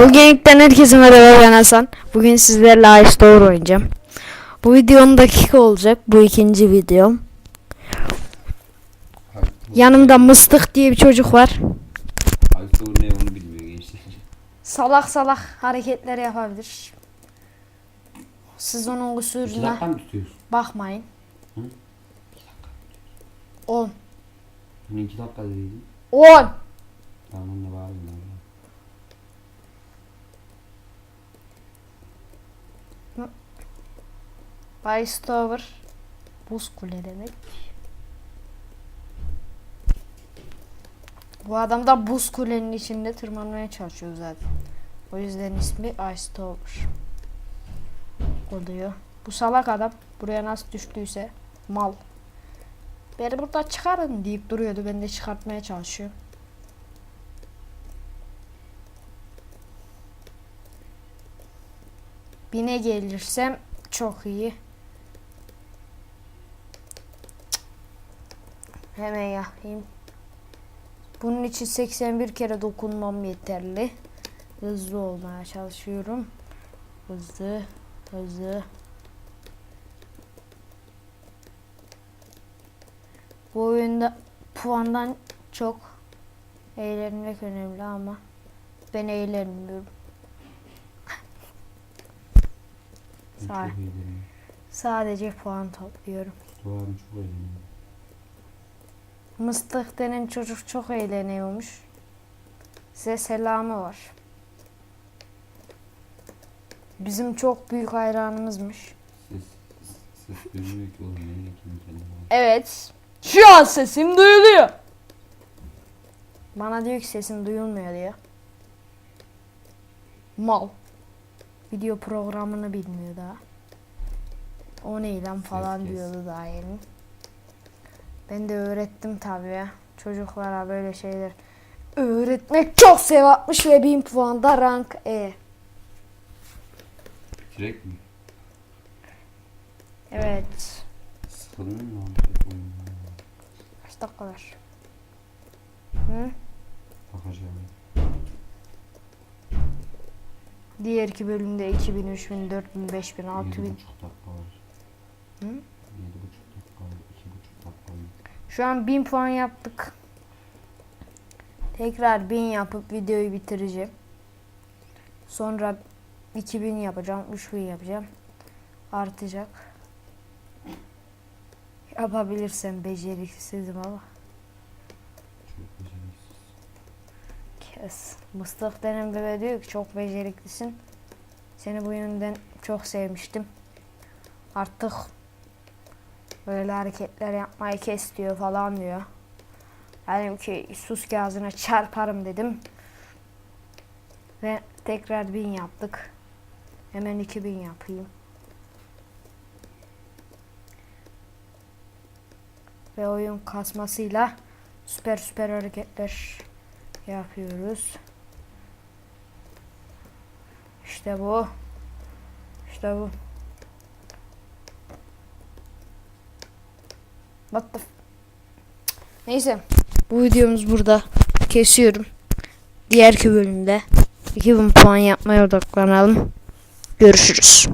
Bugünlükten herkese merhaba ben Hasan. Bugün sizlerle Ice Tower oynayacağım. Bu video 10 dakika olacak. Bu ikinci videom. Yanımda Mıstık diye bir çocuk var. Altuğ ne onu bilmiyor gençler. Salak salak hareketler yapabilir. Siz onun kusuruna bakmayın. Hı? 10. Hani iki dakika dedin. 10. Tamam ne bağırayım ben. ya. Ice Tower. Buz kule demek. Bu adam da buz kulenin içinde tırmanmaya çalışıyor zaten. O yüzden ismi Ice Tower. Oluyor. Bu salak adam buraya nasıl düştüyse mal. Beni burada çıkarın deyip duruyordu. Ben de çıkartmaya çalışıyorum. Bine gelirsem çok iyi. Hemen yapayım. Bunun için 81 kere dokunmam yeterli. Hızlı olmaya çalışıyorum. Hızlı, hızlı. Bu oyunda puandan çok eğlenmek önemli ama ben eğlenmiyorum. Eğleniyorum. Sadece puan topluyorum. Doğarım çok eğleniyorum. Mıstık denen çocuk çok eğleniyormuş. Size selamı var. Bizim çok büyük hayranımızmış. Ses, ses duymuyor ki oğlum. Neyle kendi kendine bağır. Evet. Şu an sesim duyuluyor. Bana diyor ki sesin duyulmuyor diyor. Mal. Video programını bilmiyor daha. O ne lan falan kes. diyordu daha yeni. Ben de öğrettim tabii ya. Çocuklara böyle şeyler. Öğretmek çok sevapmış ve 1000 puanda rank E. Direkt mi? Evet. Sıkıldın mı? Kaç dakika var? Hı? Bakacağım. Diğer iki bölümde 2000, 3000, 4000, 5000, 6000. 7,5 dakika var. Hı? 7,5 şu an 1000 puan yaptık. Tekrar 1000 yapıp videoyu bitireceğim. Sonra 2000 yapacağım, 3000 yapacağım. Artacak. Yapabilirsem beceriksizim ama. Kes. Mıstık denen bebe diyor ki çok beceriklisin. Seni bu yönden çok sevmiştim. Artık böyle hareketler yapmayı kes diyor falan diyor. Dedim ki sus ki ağzına çarparım dedim. Ve tekrar bin yaptık. Hemen 2000 yapayım. Ve oyun kasmasıyla süper süper hareketler yapıyoruz. İşte bu. İşte bu. What the Neyse. Bu videomuz burada. Kesiyorum. Diğerki bölümde 2000 puan yapmaya odaklanalım. Görüşürüz.